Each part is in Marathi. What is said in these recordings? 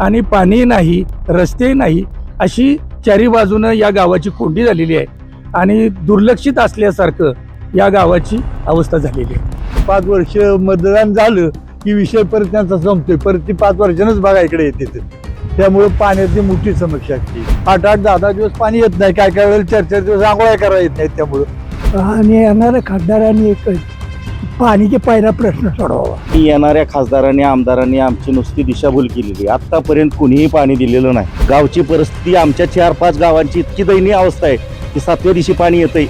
आणि पाणी नाही रस्ते नाही अशी चारी बाजूनं या गावाची कोंडी झालेली आहे. आणि दुर्लक्षित असल्यासारखं या गावाची अवस्था झालेली आहे. पाच वर्ष मतदान झालं की विषय परत त्यांचा संपतोय. परत ती पाच वर्षानंच बघा इकडे येते. त्यामुळे पाण्याची मोठी समस्या असते आठ आठ दहा दहा दिवस पाणी येत नाही. काय काय वेळेला चार चार दिवस आंघोळ्या करा येत नाहीत त्यामुळं. आणि येणाऱ्या खासदारांनी एक पाणीचे पहिला प्रश्न सोडवावा. येणाऱ्या खासदारांनी आमदारांनी आमची नुसती दिशाभूल केलेली. आतापर्यंत कुणीही पाणी दिलेलं नाही. गावची परिस्थिती आमच्या चार पाच गावांची इतकी दयनीय अवस्था आहे की सातव्या दिवशी पाणी येतंय.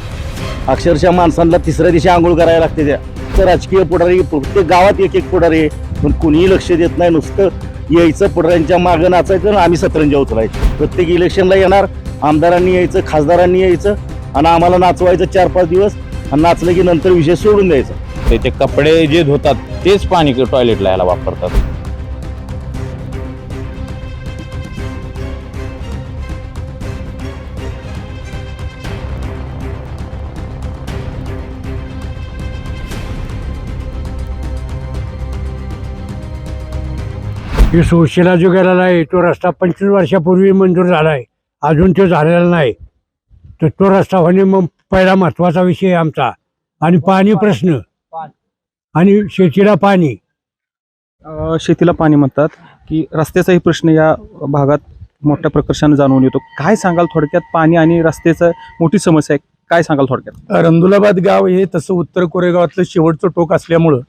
अक्षरशः माणसांना तिसऱ्या दिवशी आंघोळ करायला लागते त्या. तर राजकीय पुढारी प्रत्येक गावात एक एक पुढारी आहे. पण कुणीही लक्ष देत नाही. नुसतं यायचं पुढाऱ्यांच्या मागं नाचायचं आणि आम्ही सतरंजा उतरायचं. प्रत्येक इलेक्शनला येणार आमदारांनी यायचं खासदारांनी यायचं आणि आम्हाला नाचवायचं चार पाच दिवस आणि नाचलं की नंतर विषय सोडून द्यायचं. ते ते कपडे जे धुतात तेच पाणी टॉयलेटला यायला वापरतात. ही सुशिला जो गेलेला आहे तो रस्ता पंचवीस वर्षापूर्वी मंजूर झाला आहे. अजून तो झालेला नाही. तर तो रस्ता होणे मग पहिला महत्त्वाचा विषय आहे आमचा. आणि पाणी प्रश्न. आणि शेतीला पाणी. अ, शेतीला पाणी म्हणतात की रस्त्याचाही प्रश्न या भागात मोठ्या प्रकर्षाने जाणवून येतो. काय सांगाल थोडक्यात पाणी आणि रस्त्याचं मोठी समस्या आहे? काय सांगाल थोडक्यात? रंदुलाबाद गाव हे तसं उत्तर कोरेगावातलं शेवटचं टोक असल्यामुळं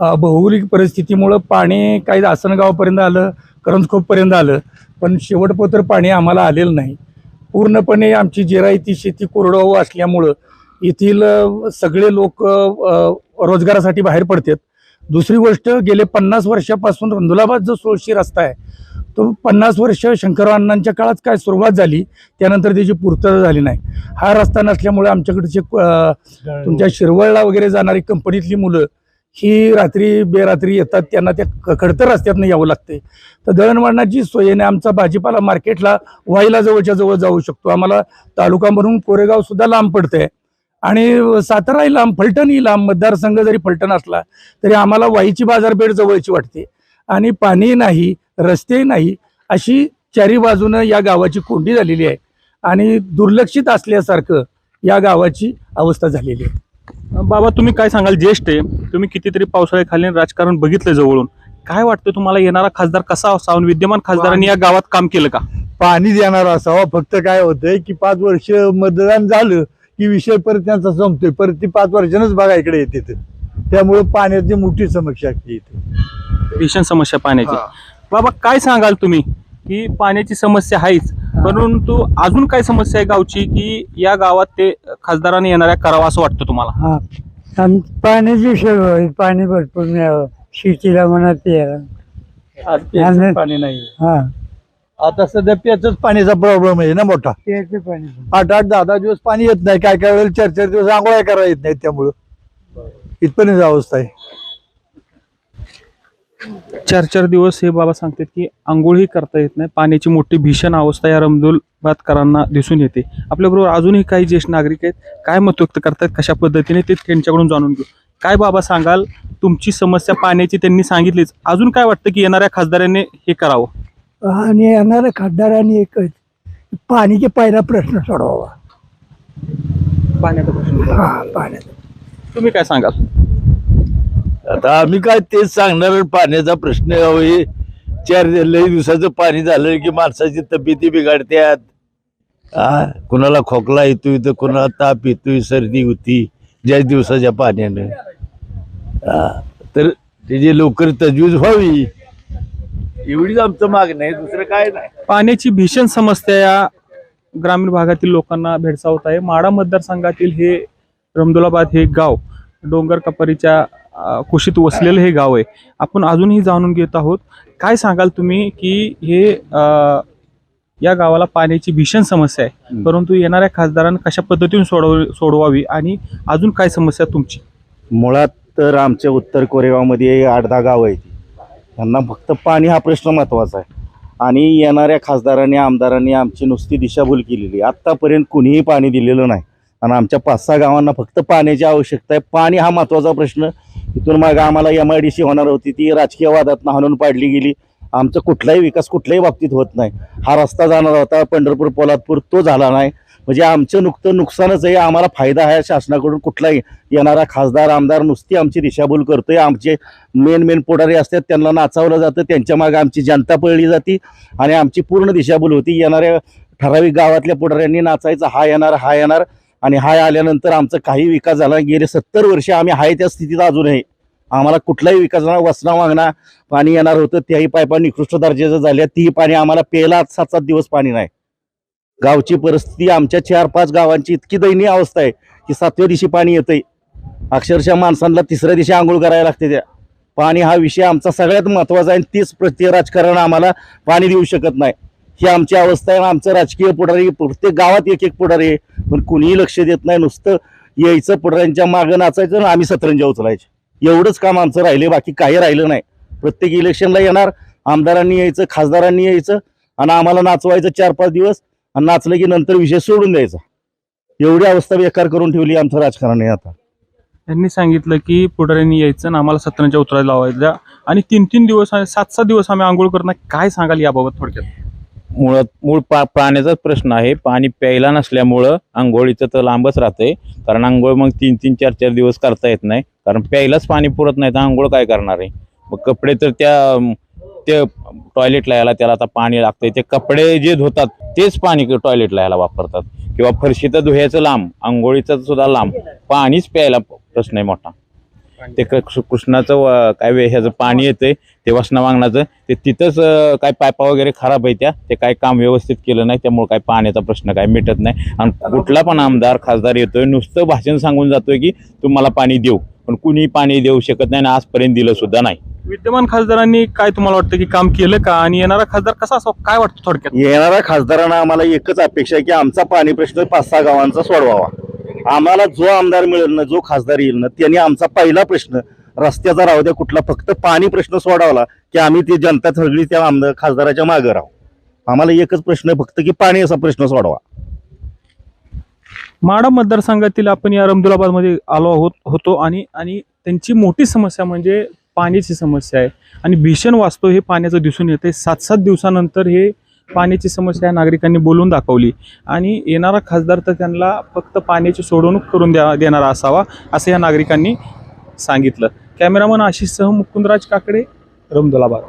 अ, भौगोलिक परिस्थितीमुळं पाणी काही आसनगावपर्यंत आलं करंजखोपपर्यंत आलं पण शेवटपत्र पाणी आम्हाला आलेलं नाही. पूर्णपणे आमची जिरायती शेती कोरडवाहू असल्यामुळं येथील अ, सगळे लोक रोजगारासाठी बाहेर पडतात. दुसरी गोष्ट गेले पन्नास वर्षापासून रंदुलाबाद जो सोळशी रस्ता आहे तो पन्नास वर्ष शंकरवानांच्या काळात काय सुरुवात झाली त्यानंतर त्याची पूर्तता झाली नाही. हा रस्ता नसल्यामुळे आमच्याकडचे तुमच्या शिरवळला वगैरे जाणारी कंपनीतली मुलं ही रात्री बेरात्री येतात त्यांना त्या खडतर रस्त्यातनं यावं लागते तर दळणवळणाची सोयीने आमचा भाजीपाला मार्केटला वाईला जवळच्या जवळ जाऊ शकतो. आम्हाला तालुका म्हणून कोरेगाव सुद्धा लांब पडतंय. आणि साताराही लांब फलटणही लांब मतदारसंघ जरी फलटण असला तरी आम्हाला वाईची बाजारपेठ जवळची वाटते. आणि पाणी नाही रस्ते नाही अशी चारी बाजूनं या गावाची कोंडी झालेली आहे. आणि दुर्लक्षित असल्यासारखं या गावाची अवस्था झालेली आहे. बाबा तुम्ही काय सांगाल? ज्येष्ठ आहे. तुम्ही कितीतरी पावसाळ्याखाली राजकारण बघितलं जवळून. काय वाटतं तुम्हाला? येणारा खासदार कसा असावा? विद्यमान खासदारांनी या गावात काम केलं का? पाणी देणार असावा. फक्त काय होतंय की पाच वर्ष मतदान झालं की विषय परत त्यांचा संपतोय. परत ती पाच वर्षानंच बघा इकडे येते. त्यामुळे पाण्याची मोठी समस्या इथे. भीषण समस्या पाण्याची. बाबा काय सांगाल तुम्ही? की पाण्याची समस्या आहेच परंतु अजून काय समस्या आहे गावची की या गावात ते खासदाराने येणाऱ्या करावं असं वाटतं तुम्हाला? हा. पाण्याची विषय. पाणी भरपूर मिळावं. शेतीला म्हणा ते. पाणी नाही. हा. आता सध्या प्याचंच पाण्याचा प्रॉब्लेम आहे ना मोठा. प्यायचं पाणी आठ आठ दहा दहा दिवस पाणी येत नाही. काय काय वेळेला चार चार दिवस आंघोळ्या करा येत नाहीत त्यामुळं. इथपर्यंत अवस्था आहे. चार चार दिवस हे बाबा सांगतात की आंघोळही करता येत नाही. पाण्याची मोठी भीषण अवस्था या रमदुलबादकरांना दिसून येते. आपल्याबरोबर अजूनही काही ज्येष्ठ नागरिक आहेत. काय मत व्यक्त करतात? कशा पद्धतीने ते त्यांच्याकडून जाणून घेऊ? काय बाबा सांगाल? तुमची समस्या पाण्याची त्यांनी सांगितलीच. अजून काय वाटतं की येणाऱ्या खासदारांनी हे करावं? आणि येणाऱ्या खासदारांनी एक पाणीचे पहिला प्रश्न सोडवावा. पाण्याचा प्रश्न. हा पाण्याचा. तुम्ही काय सांगाल? आता आम्ही काय तेच सांगणार पाण्याचा प्रश्न होई चार लई दिवसाचं पाणी झालं की माणसाची तब्येती बिघडत्यात. हा कुणाला खोकला येतोय तर कुणाला ताप येतोय सर्दी होती ज्या दिवसाच्या पाण्यानं. हा तर त्याची लवकर तजवीज व्हावी एवढीच आमचं मागणं आहे दुसरं काय नाही. पाण्याची भीषण समस्या या ग्रामीण भागातील लोकांना भेडसावत आहे. माडा मतदारसंघातील हे रमदुलाबाद हे गाव डोंगर कपारीच्या कुशीत वसलेलं हे गाव आहे. आपण अजूनही जाणून घेत आहोत. काय सांगाल तुम्ही की हे अं, या गावाला पाण्याची भीषण समस्या आहे. परंतु येणाऱ्या खासदारांना कशा पद्धतीने सोडव सोडवावी आणि अजून काय समस्या तुमची? मुळात तर आमच्या उत्तर कोरेगावमध्ये आठ दहा गावं आहेत. त्यांना फक्त पाणी हा प्रश्न महत्त्वाचा आहे. आणि येणाऱ्या खासदारांनी आमदारांनी आमची नुसती दिशाभूल केलेली आहे. आत्तापर्यंत कुणीही पाणी दिलेलं नाही. आणि आमच्या पाच सहा गावांना फक्त पाण्याची आवश्यकता आहे. पाणी हा महत्त्वाचा प्रश्न. इथून मग आम्हाला एम आय डी सी होणार होती. ती राजकीय वादातनं हाणून पाडली गेली. आमचा कुठलाही विकास कुठल्याही बाबतीत होत नाही. हा रस्ता जाणार होता. पंढरपूर पोलादपूर तो झाला नाही. म्हणजे आमचं नुकतं नुकसानच आहे आम्हाला फायदा आहे शासनाकडून कुठलाही येणारा खासदार आमदार नुसती आमची दिशाभूल करतोय. आमचे मेन मेन पुढारी असतात त्यांना नाचावलं जातं त्यांच्या मागे आमची जनता पळली जाते आणि आमची पूर्ण दिशाभूल होती. येणाऱ्या ठराविक गावातल्या पुढाऱ्यांनी नाचायचं हा येणार हा येणार आणि हाय आल्यानंतर आमचा काही विकास झाला गेले सत्तर वर्ष आम्ही हाय त्या स्थितीत अजूनही. आम्हाला कुठलाही विकास वसना वागणा पाणी येणार होतं त्याही पायपा निकृष्ट दर्जाचं झाल्या तीही पाणी आम्हाला प्यायला सात सात दिवस पाणी नाही. गावची परिस्थिती आमच्या चार पाच गावांची इतकी दयनीय अवस्था आहे की सातव्या दिवशी पाणी येतंय. अक्षरशः माणसांना तिसऱ्या दिवशी आंघोळ करायला लागते त्या. पाणी हा विषय आमचा सगळ्यात महत्त्वाचा आहे आणि तीच प्रत्येक राजकारण आम्हाला पाणी देऊ शकत नाही. ही आमची अवस्था आहे आमचं राजकीय पुढारी प्रत्येक गावात एक एक पुढारी आहे. पण कुणीही लक्ष देत नाही नुसतं यायचं पुढाऱ्यांच्या मागं नाचायचं आणि आम्ही सतरंजा उचलायचे. एवढंच काम आमचं राहिले बाकी काही राहिलं नाही. प्रत्येक इलेक्शनला येणार आमदारांनी यायचं खासदारांनी यायचं आणि आम्हाला नाचवायचं चार पाच दिवस. आणि नाचलं की नंतर विषय सोडून द्यायचा. एवढी अवस्था बेकार करून ठेवली आमचं राजकारण आहे आता. त्यांनी सांगितलं की पुढाऱ्यांनी यायचं आणि आम्हाला सत्तरच्या उतरायला लावायचा आणि तीन तीन दिवस आणि सात सात दिवस आम्ही आंघोळ करणार काय सांगाल याबाबत थोडक्यात? मुळात मूळ पा पाण्याचाच प्रश्न आहे. पाणी प्यायला नसल्यामुळं आंघोळीचं तर लांबच राहतंय. कारण आंघोळ मग तीन तीन चार चार दिवस करता येत नाही. कारण प्यायलाच पाणी पुरत नाही तर आंघोळ काय करणार आहे? मग कपडे तर त्या ते टॉयलेटला यायला त्याला आता पाणी लागतंय. ते कपडे जे धुतात तेच पाणी टॉयलेटला यायला वापरतात. किंवा फरशी तर धुयाचं लांब आंघोळीचं सुद्धा लांब पाणीच प्यायला प्रश्न आहे मोठा. ते कृष्णाचं काय वे- ह्याचं पाणी येतंय ते वसना वांगणाचं ते तिथंच काय पायपा वगैरे खराब आहे त्या ते काय काम व्यवस्थित केलं नाही त्यामुळे काय पाण्याचा प्रश्न काय मिटत नाही. आणि कुठला पण आमदार खासदार येतोय नुसतं भाषण सांगून जातोय की तुम्हाला पाणी देऊ. पण कुणी पाणी देऊ शकत नाही आणि आजपर्यंत दिलं सुद्धा नाही. विद्यमान खासदारांनी काय तुम्हाला वाटतं की काम केलं का? आणि येणारा खासदार कसा असावा काय वाटतं थोडक्यात? येणाऱ्या खासदारांना आम्हाला एकच अपेक्षा आहे की आमचा पाणी प्रश्न पाच सहा गावांचा सोडवावा. आम्हाला जो आमदार मिळेल ना जो खासदार येईल ना त्यांनी आमचा पहिला प्रश्न रस्त्याचा राहू द्या कुठला फक्त पाणी प्रश्न सोडवला की आम्ही ती जनता सगळी त्या आमदार खासदाराच्या मागे राहू. आम्हाला एकच प्रश्न आहे फक्त की पाणी असा प्रश्न सोडवा. माडा मतदारसंघातील आपण या रमदुलाबादमध्ये आलो आहोत होतो आणि आणि त्यांची मोठी समस्या म्हणजे पाण्याची समस्या आहे. आणि भीषण वास्तव हे पाण्याचं दिसून येतं सात सात दिवसानंतर हे पाण्याची समस्या नागरिकांनी बोलून दाखवली. आणि येणारा खासदार तर त्यांना फक्त पाण्याची सोडवणूक करून द्या देणारा असावा असं या नागरिकांनी सांगितलं. कॅमेरामन आशिषसह मुकुंदराज काकडे रमदुलाबाद